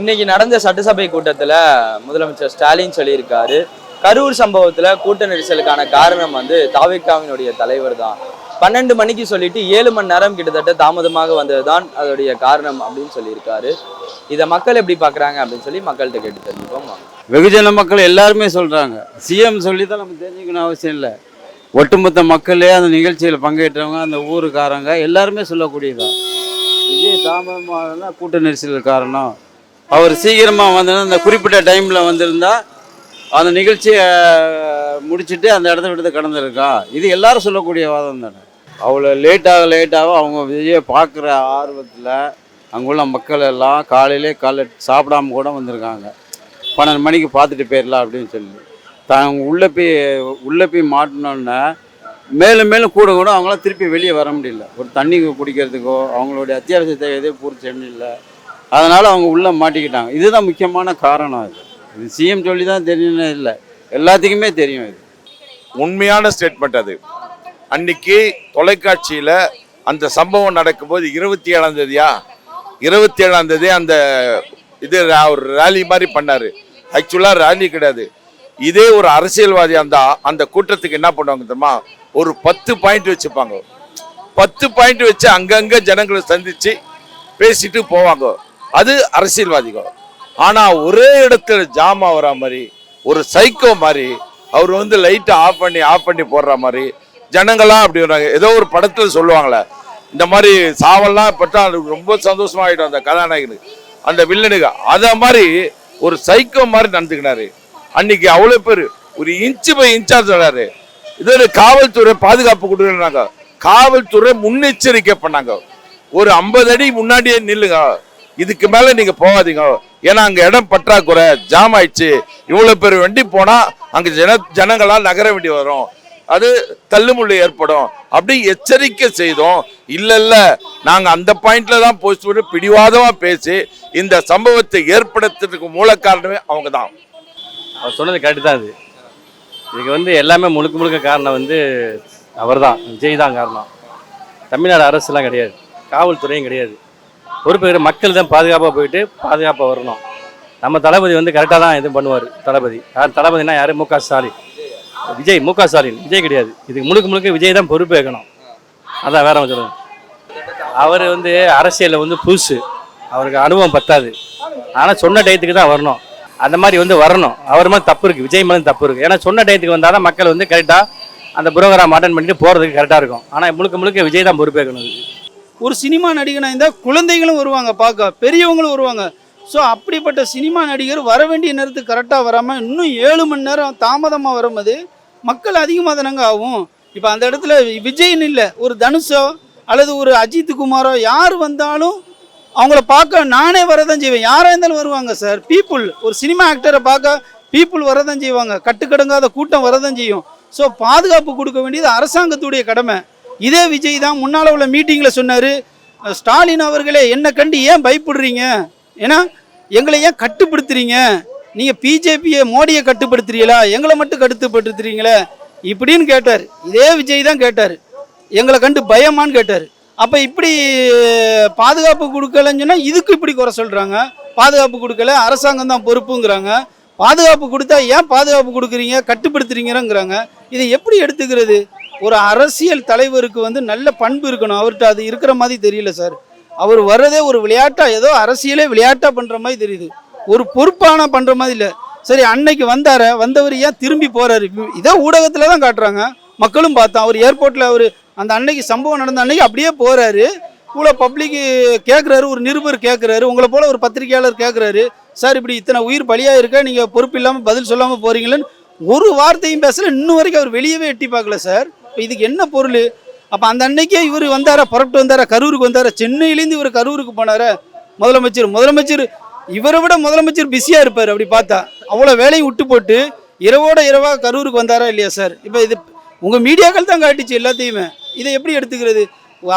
இன்னைக்கு நடந்த சட்டசபை கூட்டத்தில் முதலமைச்சர் ஸ்டாலின் சொல்லியிருக்காரு. கரூர் சம்பவத்தில் கூட்ட நெரிசலுக்கான காரணம் வந்து தாவிக்காவினுடைய தலைவர் தான். பன்னெண்டு மணிக்கு சொல்லிட்டு ஏழு மணி நேரம் கிட்டத்தட்ட தாமதமாக வந்ததுதான் அதோடைய காரணம் அப்படின்னு சொல்லியிருக்காரு. இதை மக்கள் எப்படி பார்க்குறாங்க அப்படின்னு சொல்லி மக்கள்கிட்ட கேட்டு தெரிஞ்சுப்போம் வெகுஜன மக்கள் எல்லாருமே சொல்கிறாங்க சிஎம் சொல்லி தான் நம்ம தெரிஞ்சுக்கணும் அவசியம் இல்லை. ஒட்டுமொத்த மக்களே அந்த நிகழ்ச்சியில் பங்கேற்றவங்க அந்த ஊருக்காரங்க எல்லாருமே சொல்லக்கூடியதான் இதே தாமதமாக கூட்ட நெரிசல் காரணம். அவர் சீக்கிரமாக வந்ததுன்னா அந்த குறிப்பிட்ட டைமில் வந்திருந்தா அந்த நிகழ்ச்சியை முடிச்சுட்டு அந்த இடத்த விட்டு கடந்திருக்கா? இது எல்லாரும் சொல்லக்கூடிய வாதம் தானே. அவ்வளோ லேட்டாக லேட்டாக அவங்க விஜயை பார்க்குற ஆர்வத்தில் அங்குள்ள மக்கள் எல்லாம் காலையிலே காலை சாப்பிடாம கூட வந்திருக்காங்க. பன்னெண்டு மணிக்கு பார்த்துட்டு போயிடலாம் அப்படின்னு சொல்லி. தாங்க உள்ளே போய் உள்ளே போய் மாட்டினோன்னே மேலும் மேலும் கூட கூட அவங்களாம் திருப்பி வெளியே வர முடியல. ஒரு தண்ணி குடிக்கிறதுக்கோ அவங்களுடைய அத்தியாவசிய தேவையதே எதையும் பூர்த்தி இல்லை அதனால் அவங்க உள்ளே மாட்டிக்கிட்டாங்க. இதுதான் முக்கியமான காரணம் இது இது சிஎம் சொல்லி தான் தெரியணும்னு இல்லை. எல்லாத்துக்குமே தெரியும் இது. உண்மையான ஸ்டேட்மெண்ட் அது. அன்னைக்கு தொலைக்காட்சியில் அந்த சம்பவம் நடக்கும்போது இருபத்தி ஏழாம் தேதியா? இருபத்தி ஏழாம் தேதி அந்த இது ரா- ஒரு ரேலி மாதிரி பண்ணார். ஆக்சுவலாக ரேலி கிடையாது. இதே ஒரு அரசியல்வாதியாக இருந்தால் அந்த கூட்டத்துக்கு என்ன பண்ணுவாங்க தெரியுமா? ஒரு பத்து பாயிண்ட் வச்சுப்பாங்க. பத்து பாயிண்ட் வச்சு அங்கங்கே ஜனங்களை சந்தித்து பேசிட்டு போவாங்க. அது அரசியல்வாதிகள். ஆனால் ஒரே இடத்துல ஜாம் வர மாதிரி ஒரு சைக்கோ மாதிரி அவர் வந்து லைட்டை ஆஃப் பண்ணி ஆஃப் பண்ணி போடுற மாதிரி ஜனங்களாம் அப்படி வராங்க ஏதோ ஒரு படத்தில் சொல்லுவாங்களே இந்த மாதிரி சாவல்லாம் பட்டா அது ரொம்ப சந்தோஷமாயிடும் அந்த கதாநாயகனுக்கு. அந்த வில்லனுக்கு. அதை மாதிரி ஒரு சைக்கோ மாதிரி நடந்துக்கினாரு. அன்னைக்கு அவ்வளோ பேர் ஒரு இன்ச்சு போய் இன்சார்ஜ் வராரு இது காவல்துறை பாதுகாப்பு கொடுக்குறாங்க காவல்துறை முன்னெச்சரிக்கை பண்ணாங்க. ஒரு ஐம்பது அடி முன்னாடியே நில்லுங்க. இதுக்கு மேல நீங்க போகாதீங்க. ஏன்னா அங்க இடம் பற்றாக்குறை ஜாம் ஆயிடுச்சு. இவ்வளவு பேர் வண்டி போனா அங்க ஜன ஜனங்களால் நகர வேண்டி வரும். அது தள்ளுமுள்ளு ஏற்படும். அப்படி எச்சரிக்கை செய்தோம். இல்ல இல்ல. நாங்க அந்த பாயிண்ட்ல தான் போஸ்ட் பண்ணி பிடிவாதமா பேசி இந்த சம்பவத்தை ஏற்படுத்துறதுக்கு மூல காரணமே அவங்க தான் அவர் சொன்னது கரெக்டு தான் இது இதுக்கு வந்து எல்லாமே முழுக்க முழுக்க காரணம் வந்து அவர் தான் விஜய் தான் காரணம். தமிழ்நாடு அரசுலாம் கிடையாது. காவல்துறையும் கிடையாது. பொறுப்பு மக்கள் தான் பாதுகாப்பாக போயிட்டு பாதுகாப்பாக வரணும். நம்ம தளபதி வந்து கரெக்டாக தான் இது பண்ணுவார் தளபதி. யார் தளபதினா யார்? மு க ஸ்டாலின். விஜய் மு க ஸ்டாலின். விஜய் கிடையாது. இதுக்கு முழுக்க முழுக்க விஜய் தான் பொறுப்பு வைக்கணும். அதான் வேற சொல்லுங்க அவர் வந்து அரசியலில் வந்து புதுசு. அவருக்கு அனுபவம் பத்தாது. ஆனால் சொன்ன டயத்துக்கு தான் வரணும். அந்த மாதிரி வந்து வரணும். அவர் மேலே தப்பு இருக்குது விஜய் மேலே தப்பு இருக்குது ஏன்னா சொன்ன டயத்துக்கு வந்தால் தான் மக்கள் வந்து கரெக்டாக அந்த புரோகிராம் அட்டன் பண்ணிட்டு போகிறதுக்கு கரெக்டாக இருக்கும். ஆனால் முழுக்க முழுக்க விஜய் தான் பொறுப்பேற்கணும் ஒரு சினிமா நடிகனாக இருந்தால் குழந்தைகளும் வருவாங்க பார்க்க பெரியவங்களும் வருவாங்க. ஸோ அப்படிப்பட்ட சினிமா நடிகர் வர வேண்டிய நேரத்துக்கு கரெக்டாக வராமல் இன்னும் ஏழு மணி நேரம் தாமதமாக வரும்போது மக்கள் அதிகமாக தானங்க ஆகும். இப்போ அந்த இடத்துல விஜய்னு இல்லை ஒரு தனுஷோ அல்லது ஒரு அஜித் குமாரோ யார் வந்தாலும் அவங்கள பார்க்க நானே வரதான் செய்வேன். யாராக இருந்தாலும் வருவாங்க சார் பீப்புள் ஒரு சினிமா ஆக்டரை பார்க்க பீப்புள் வரதான் செய்வாங்க. கட்டுக்கடங்காத கூட்டம் வரதான் செய்யும். ஸோ பாதுகாப்பு கொடுக்க வேண்டியது அரசாங்கத்துடைய கடமை. இதே விஜய் தான் முன்னால் உள்ள மீட்டிங்கில் சொன்னார் ஸ்டாலின் அவர்களே என்னை கண்டு ஏன் பயப்படுறீங்க? ஏன்னா எங்களை ஏன் கட்டுப்படுத்துறீங்க? நீங்கள் பிஜேபியை மோடியை கட்டுப்படுத்துறீங்களா? எங்களை மட்டும் கட்டுப்படுத்துறீங்களே? இப்படின்னு கேட்டார். இதே விஜய் தான் கேட்டார். எங்களை கண்டு பயமான்னு கேட்டார். அப்போ இப்படி பாதுகாப்பு கொடுக்கலன்னு சொன்னால் இதுக்கு இப்படி குறை சொல்கிறாங்க பாதுகாப்பு கொடுக்கல அரசாங்கம் தான் பொறுப்புங்கிறாங்க. பாதுகாப்பு கொடுத்தா ஏன் பாதுகாப்பு கொடுக்குறீங்க? கட்டுப்படுத்துறீங்கிறங்கிறாங்க இதை எப்படி எடுத்துக்கிறது? ஒரு அரசியல் தலைவருக்கு வந்து நல்ல பண்பு இருக்கணும். அவர்கிட்ட அது இருக்கிற மாதிரி தெரியல சார். அவர் வர்றதே ஒரு விளையாட்டாக ஏதோ அரசியலே விளையாட்டாக பண்ணுற மாதிரி தெரியுது. ஒரு பொறுப்பான பண்ணுற மாதிரி இல்லை. சரி அன்னைக்கு வந்தார வந்தவர் ஏன் திரும்பி போகிறாரு இதே ஊடகத்தில் தான் காட்டுறாங்க. மக்களும் பார்த்தோம் அவர் ஏர்போர்ட்டில் அவர் அந்த அன்னைக்கு சம்பவம் நடந்த அன்னைக்கு அப்படியே போகிறாரு இவ்வளோ பப்ளிக்கு கேட்குறாரு ஒரு நிருபர் கேட்குறாரு உங்களை போல ஒரு பத்திரிகையாளர் கேட்குறாரு சார் இப்படி இத்தனை உயிர் பலியாக இருக்க? நீங்கள் பொறுப்பு இல்லாமல் பதில் சொல்லாமல் போகிறீங்களேன்னு ஒரு வார்த்தையும் பேசல. இன்னும் வரைக்கும் அவர் வெளியவே எட்டி பார்க்கல சார். இப்போ இதுக்கு என்ன பொருள்? அப்போ அந்த அன்னைக்கே இவர் வந்தாரா புறப்பட்டு வந்தாரா கரூருக்கு வந்தாரா சென்னையிலேருந்து இவர் கரூருக்கு போனாரா? முதலமைச்சர் முதலமைச்சர் இவரை விட முதலமைச்சர் பிஸியாக இருப்பார் அப்படி பார்த்தா. அவ்வளோ வேலையும் விட்டு போட்டு இரவோட இரவாக கரூருக்கு வந்தாரா இல்லையா சார்? இப்போ இது உங்கள் மீடியாக்கள் தான் காட்டுச்சு எல்லாத்தையுமே. இதை எப்படி எடுத்துக்கிறது?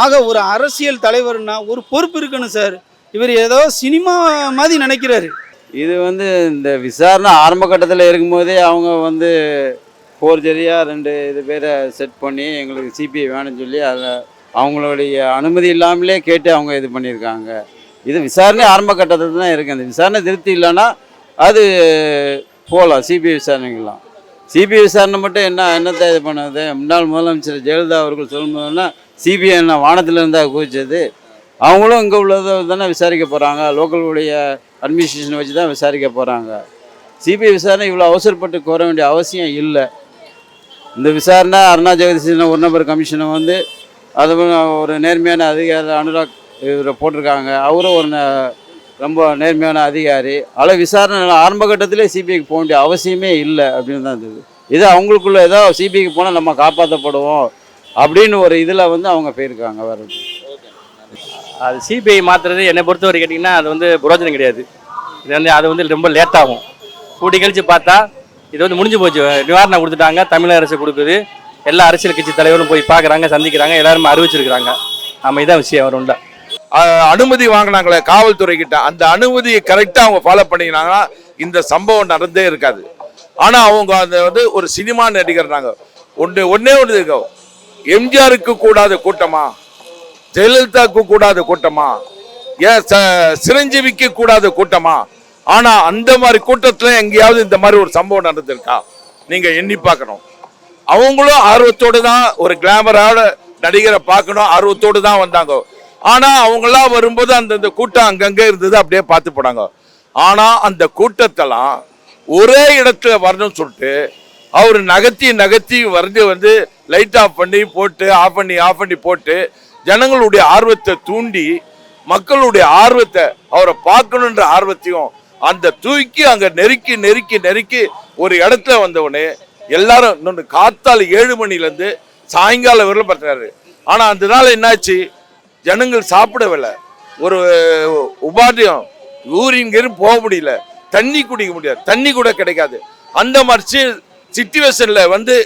ஆக ஒரு அரசியல் தலைவர்னா ஒரு பொறுப்பு இருக்கணும் சார். இவர் ஏதோ சினிமா மாதிரி நினைக்கிறாரு. இது வந்து இந்த விசாரணை ஆரம்ப கட்டத்தில் இருக்கும்போதே அவங்க வந்து ஃபோர்ஜரியாக ரெண்டு இது பேரை செட் பண்ணி எங்களுக்கு சிபிஐ வேணும்னு சொல்லி அதை அவங்களுடைய அனுமதி இல்லாமலே கேட்டு அவங்க இது பண்ணியிருக்காங்க. இது விசாரணை ஆரம்ப கட்டத்தில் தான் இருக்குது அந்த விசாரணை திருப்தி இல்லைன்னா அது போகலாம். சிபிஐ விசாரணைக்கெல்லாம் சிபிஐ விசாரணை மட்டும் என்ன என்னத்தை இது பண்ணுது முன்னாள் முதலமைச்சர் ஜெயலலிதா அவர்கள் சொல்லும்போதுன்னா சிபிஐ என்ன வானத்தில் இருந்தால் குவிச்சது. அவங்களும் இங்கே உள்ளதை தானே விசாரிக்க போகிறாங்க லோக்கலுடைய அட்மினிஸ்ட்ரேஷன் வச்சு தான் விசாரிக்க போகிறாங்க சிபிஐ விசாரணை இவ்வளோ அவசரப்பட்டு கோர வேண்டிய அவசியம் இல்லை. இந்த விசாரணை அருணா ஜெகதீசன் ஒரு நபர் கமிஷனை வந்து அது ஒரு நேர்மையான அதிகாரி அனுராக் இவரை போட்டிருக்காங்க. அவரும் ஒரு ந- ரொம்ப நேர்மையான அதிகாரி. அதில் விசாரணை ஆரம்ப கட்டத்திலே சிபிஐக்கு போக வேண்டிய அவசியமே இல்லை அப்படின்னு தான் இருந்தது. இது அவங்களுக்குள்ள ஏதோ சிபிஐக்கு போனால் நம்ம காப்பாற்றப்படுவோம் அப்படின்னு ஒரு இதில் வந்து அவங்க போயிருக்காங்க வேறு அது சிபிஐ மாற்றுறது என்னை பொறுத்தவரை கேட்டிங்கன்னா அது வந்து புரோஜனம் கிடையாது. இது வந்து அது வந்து ரொம்ப லேட்டாகும் கூட்டி கழிச்சு பார்த்தா இது வந்து முடிஞ்சு போச்சு. நிவாரணம் கொடுத்துட்டாங்க. தமிழக அரசு கொடுக்குது. எல்லா அரசியல் கட்சி தலைவரும் போய் பார்க்குறாங்க சந்திக்கிறாங்க. எல்லாருமே அறிவிச்சிருக்கிறாங்க. நம்ம இதான் விஷயம் வரும் உண்டா. அனுமதி வாங்கினாங்களே காவல்துறை கிட்ட. அந்த அனுமதியை கரெக்டாக அவங்க ஃபாலோ பண்ணிக்கிறாங்கன்னா இந்த சம்பவம் நடந்தே இருக்காது. ஆனால் அவங்க அந்த வந்து ஒரு சினிமா நடிகர் நாங்கள் ஒன்று ஒன்றே ஒன்று இருக்கோம் எம்ஜிஆருக்கு கூடாத கூட்டமா? ஜெயலலிதாவுக்கு கூடாத கூட்டமா? ஏன் ச- சிரஞ்சீவிக்கு கூடாத கூட்டமா? ஆனா அந்த மாதிரி கூட்டத்தில் எங்கேயாவது இந்த மாதிரி ஒரு சம்பவம் நடந்திருக்கா? நீங்க எண்ணி பார்க்கணும். அவங்களும் ஆர்வத்தோடு தான் ஒரு கிளாமரோட நடிகரை பார்க்கணும். ஆர்வத்தோடு தான் வந்தாங்க. ஆனா அவங்களாம் வரும்போது அந்தந்த கூட்டம் அங்கங்க இருந்தது அப்படியே பார்த்து போனாங்க. ஆனா அந்த கூட்டத்தெல்லாம் ஒரே இடத்துல வரணும்னு சொல்லிட்டு அவர் நகர்த்தி நகர்த்தி வந்து வந்து லைட் ஆஃப் பண்ணி போட்டு ஆஃப் பண்ணி ஆஃப் பண்ணி போட்டு ஜனங்களுடைய ஆர்வத்தை தூண்டி மக்களுடைய ஆர்வத்தை அவரை பார்க்கணுன்ற ஆர்வத்தையும் அந்த தூக்கி அங்க நெருக்கி நெருக்கி நெருக்கி ஒரு இடத்துல வந்தவொடனே எல்லாரும் இன்னொன்று காத்தால் ஏழு மணில இருந்து சாயங்காலம் வரலும் பார்த்தாரு ஆனால் அந்த நாள் என்னாச்சு? ஜனங்கள் சாப்பிடவில்லை. ஒரு உபாதியம். ஊரின் போக முடியல. தண்ணி குடிக்க முடியாது தண்ணி கூட கிடைக்காது. அந்த மாதிரி சிச்சுவேஷன்ல வந்து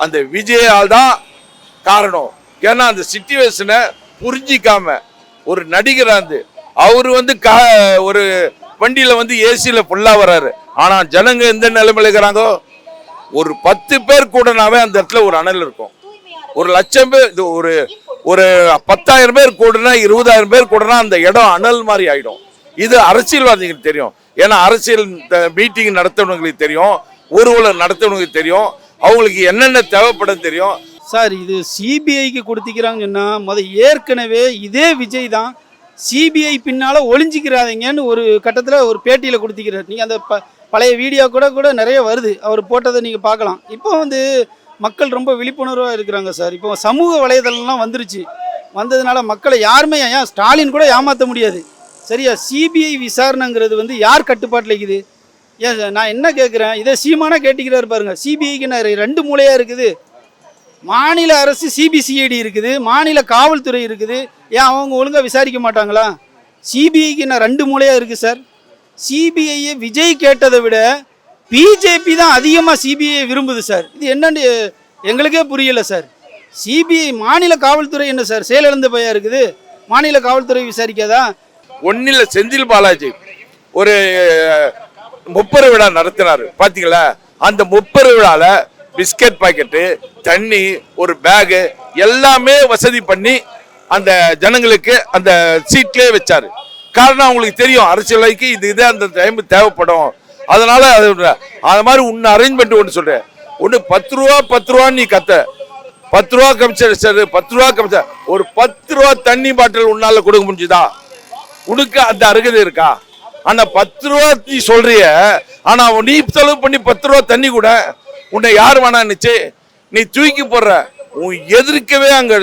அந்த விஜயால் தான் காரணம். ஏன்னா அந்த சிச்சுவேஷனை புரிஞ்சிக்காம ஒரு நடிகர் இருந்து அவர் வந்து கா ஒரு வண்டியில் வந்து ஏசியில் ஃபுல்லாக வர்றாரு ஆனால் ஜனங்க எந்த நிலைமையில் இருக்கிறாங்கோ? ஒரு பத்து பேர் கூடனாவே அந்த இடத்துல ஒரு அனல் இருக்கும். ஒரு லட்சம் பேர் இது ஒரு ஒரு பத்தாயிரம் பேர் கூடனா இருபதாயிரம் பேர் கூடனா அந்த இடம் அனல் மாதிரி ஆகிடும் இது அரசியல்வாதிகளுக்கு தெரியும். ஏன்னா அரசியல் மீட்டிங் நடத்துறவங்களுக்கு தெரியும். ஊர்வலம் நடத்துறவங்களுக்கு தெரியும். அவங்களுக்கு என்னென்ன தேவைப்படும் தெரியும். சார் இது சிபிஐக்கு கொடுத்துக்கிறாங்கன்னா முத ஏற்கனவே இதே விஜய் தான் சிபிஐ பின்னால் ஒளிஞ்சிக்கிறாதீங்கன்னு ஒரு கட்டத்தில் ஒரு பேட்டியில் கொடுத்துக்கிறார் நீங்கள் அந்த ப பழைய வீடியோ கூட கூட நிறைய வருது. அவர் போட்டதை நீங்கள் பார்க்கலாம். இப்போ வந்து மக்கள் ரொம்ப விழிப்புணர்வாக இருக்கிறாங்க சார். இப்போ சமூக வலைதளம்லாம் வந்துருச்சு. வந்ததுனால மக்களை யாருமே ஏன் ஸ்டாலின் கூட ஏமாற்ற முடியாது. சரியா? சிபிஐ விசாரணைங்கிறது வந்து யார் கட்டுப்பாட்டில் இருக்குது? ஏன் சார், நான் என்ன கேட்குறேன் இதை சீமானா கேட்டுக்கிறாரு பாருங்க. சிபிஐக்கு நான் ரெண்டு மூலையாக இருக்குது. மாநில அரசு சிபிசிஐடி இருக்குது மாநில காவல்துறை இருக்குது. ஏன் அவங்க ஒழுங்காக விசாரிக்க மாட்டாங்களா? சிபிஐக்கு நான் ரெண்டு மூலையாக இருக்குது சார் சிபிஐயை விஜய் கேட்டதை விட பிஜேபி தான் அதிகமாக சிபிஐ விரும்புது சார் இது என்னன்னு எங்களுக்கே புரியல சார் சிபிஐ மாநில காவல்துறை என்ன சார் செயலிழந்த பையா இருக்குது. மாநில காவல்துறை விசாரிக்காதா? ஒன்னில் செந்தில் பாலாஜி ஒரு முப்பரு விழா நடத்தினார். பார்த்தீங்களா அந்த முப்பரு விழாவில் பிஸ்கட் பாக்கெட்டு தண்ணி ஒரு பேகு எல்லாமே வசதி பண்ணி அந்த ஜனங்களுக்கு அந்த சீட்லேயே வச்சாரு. காரணம் அவங்களுக்கு தெரியும் அரசியலைக்கு இது இது அந்த டைம் தேவைப்படும். அதனால அது அது மாதிரி உன்னை அரேஞ்ச்மெண்ட் ஒன்று சொல்றேன். ஒன்று பத்து ரூபா பத்து ரூபான்னு நீ கத்த. பத்து ரூபா கமிச்சர் சார் பத்து ரூபா கமிச்சர் ஒரு பத்து ரூபா தண்ணி பாட்டில் உன்னால கொடுக்க முடிஞ்சுதா? உனக்கு அந்த அருகதை இருக்கா? ஆனா பத்து ரூபா நீ சொல்றிய ஆனா நீ செலவு பண்ணி பத்து ரூபா தண்ணி கூட உன்னை யார் வேணான்னுச்சு நீ தூக்கி போடுற. உன் எதிர்க்கவே அங்க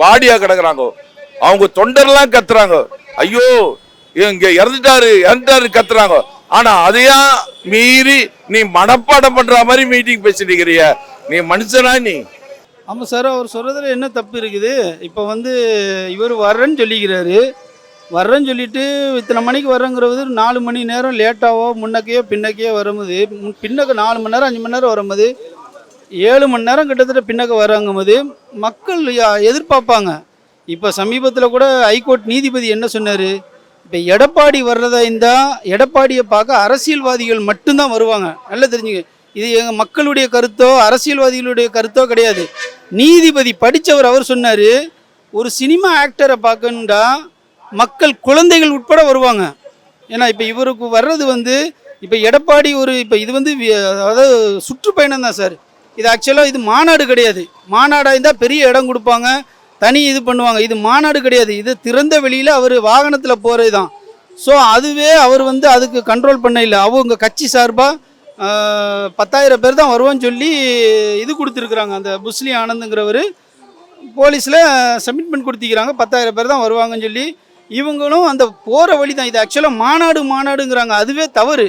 பாடியா கிடக்குறாங்க. அவங்க தொண்டர்லாம் கத்துறாங்க. ஐயோ இங்க இறந்துட்டாரு இறந்துட்டாரு கத்துறாங்க. ஆனா அதையா மீறி நீ மனப்பாடம் பண்ற மாதிரி மீட்டிங் பேசிட்டு இருக்கிறிய நீ மனுஷனா நீ? ஆமாம் சார் அவர் சொல்கிறதுல என்ன தப்பு இருக்குது? இப்போ வந்து இவர் வர்றேன்னு சொல்லிக்கிறாரு. வர்றேன்னு சொல்லிட்டு இத்தனை மணிக்கு வர்றேங்கிறது நாலு மணி நேரம் லேட்டாவோ முன்னக்கையோ பின்னக்கையோ வரும்போது பின்னக்க நாலு மணி நேரம் அஞ்சு மணி நேரம் வரும்போது ஏழு மணி நேரம் கிட்டத்தட்ட பின்னக்க வராங்கும்போது மக்கள் எதிர்பார்ப்பாங்க. இப்போ சமீபத்தில் கூட ஹைகோர்ட் நீதிபதி என்ன சொன்னார்? இப்போ எடப்பாடி வர்றதா இருந்தால் எடப்பாடியை பார்க்க அரசியல்வாதிகள் மட்டும்தான் வருவாங்க. நல்லா தெரிஞ்சுங்க. இது எங்கள் மக்களுடைய கருத்தோ அரசியல்வாதிகளுடைய கருத்தோ கிடையாது. நீதிபதி படித்தவர் அவர் சொன்னார் ஒரு சினிமா ஆக்டரை பார்க்கணுண்டா மக்கள் குழந்தைகள் உட்பட வருவாங்க. ஏன்னா இப்போ இவருக்கு வர்றது வந்து இப்போ எடப்பாடி ஒரு இப்போ இது வந்து அதாவது சுற்றுப்பயணம் தான் சார். இது ஆக்சுவலாக இது மாநாடு கிடையாது. மாநாடாக இருந்தால் பெரிய இடம் கொடுப்பாங்க. தனி இது பண்ணுவாங்க. இது மாநாடு கிடையாது. இது திறந்த வெளியில் அவர் வாகனத்தில் போகிறது தான் ஸோ அதுவே அவர் வந்து அதுக்கு கண்ட்ரோல் பண்ண இல்லை. அவங்க கட்சி சார்பாக பத்தாயிரம் பேர் தான் வருவான்னு சொல்லி இது கொடுத்துருக்குறாங்க. அந்த புஸ்லி ஆனந்துங்கிறவர். போலீஸில் சப்மிட்மெண்ட் கொடுத்திக்கிறாங்க பத்தாயிரம் பேர் தான் வருவாங்கன்னு சொல்லி இவங்களும் அந்த போகிற வழி தான் இது ஆக்சுவலாக மாநாடு மாநாடுங்கிறாங்க. அதுவே தவறு.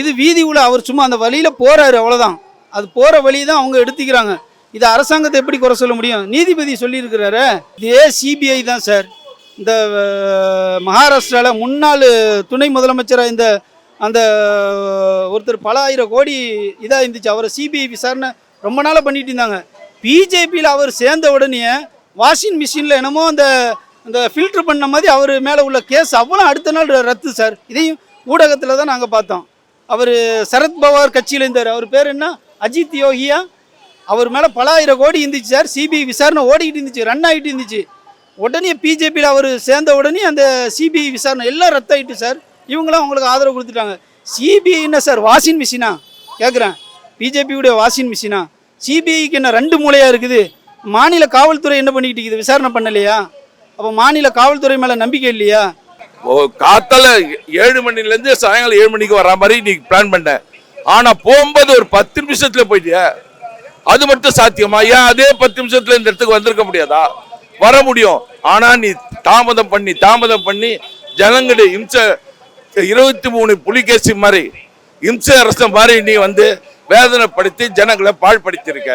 இது வீதி உள்ள அவர் சும்மா அந்த வழியில் போகிறாரு அவ்வளோதான் அது போகிற வழி தான் அவங்க எடுத்துக்கிறாங்க. இது அரசாங்கத்தை எப்படி குறை சொல்ல முடியும்? நீதிபதி சொல்லியிருக்கிறாரு. இதே சிபிஐ தான் சார் இந்த மகாராஷ்டிராவில் முன்னாள் துணை முதலமைச்சராக இந்த அந்த ஒருத்தர் பல ஆயிரம் கோடி இதாக இருந்துச்சு. அவரை சிபிஐ விசாரணை ரொம்ப நாளாக பண்ணிட்டு இருந்தாங்க. பிஜேபியில் அவர் சேர்ந்த உடனே வாஷிங் மிஷினில் என்னமோ அந்த அந்த ஃபில்டர் பண்ண மாதிரி அவர் மேலே உள்ள கேஸ் அவ்வளோ அடுத்த நாள் ரத்து சார். இதையும் ஊடகத்தில் தான் நாங்கள் பார்த்தோம். அவர் சரத்பவார் கட்சியில் இருந்தார். அவர் பேர் என்ன? அஜித் யோகியா. அவர் மேலே பல ஆயிரம் கோடி இருந்துச்சு சார். சிபிஐ விசாரணை ஓடிக்கிட்டு இருந்துச்சு ரன் ஆகிட்டு இருந்துச்சு. உடனே பிஜேபியில் அவர் சேர்ந்த உடனே அந்த சிபிஐ விசாரணை எல்லாம் ரத்தாயிட்டு சார். இவங்களாம் அவங்களுக்கு ஆதரவு கொடுத்துட்டாங்க. சிபிஐ என்ன சார்? வாஷிங் மிஷினா? கேட்குறேன் பிஜேபியுடைய வாஷிங் மிஷினா? சிபிஐக்கு என்ன ரெண்டு மூலையாக இருக்குது? மாநில காவல்துறை என்ன பண்ணிக்கிட்டு இருக்குது? விசாரணை பண்ணலையா? அப்போ மாநில காவல்துறை மேலே நம்பிக்கை இல்லையா? ஓ, காத்தால ஏழு மணில இருந்து சாயங்காலம் ஏழு மணிக்கு வர மாதிரி நீ பிளான் பண்ண. ஆனா போகும்போது ஒரு பத்து நிமிஷத்துல போயிட்டியா? அது மட்டும் சாத்தியமா? ஏன் அதே பத்து நிமிஷத்துல இந்த இடத்துக்கு வந்திருக்க முடியாதா? வர முடியும். ஆனா நீ தாமதம் பண்ணி தாமதம் பண்ணி ஜனங்களுடைய இம்ச இருபத்தி மூணு புலிகேசி மாதிரி இம்ச அரசு மாதிரி நீ வந்து வேதனைப்படுத்தி ஜனங்களை பாழ்படுத்தியிருக்க.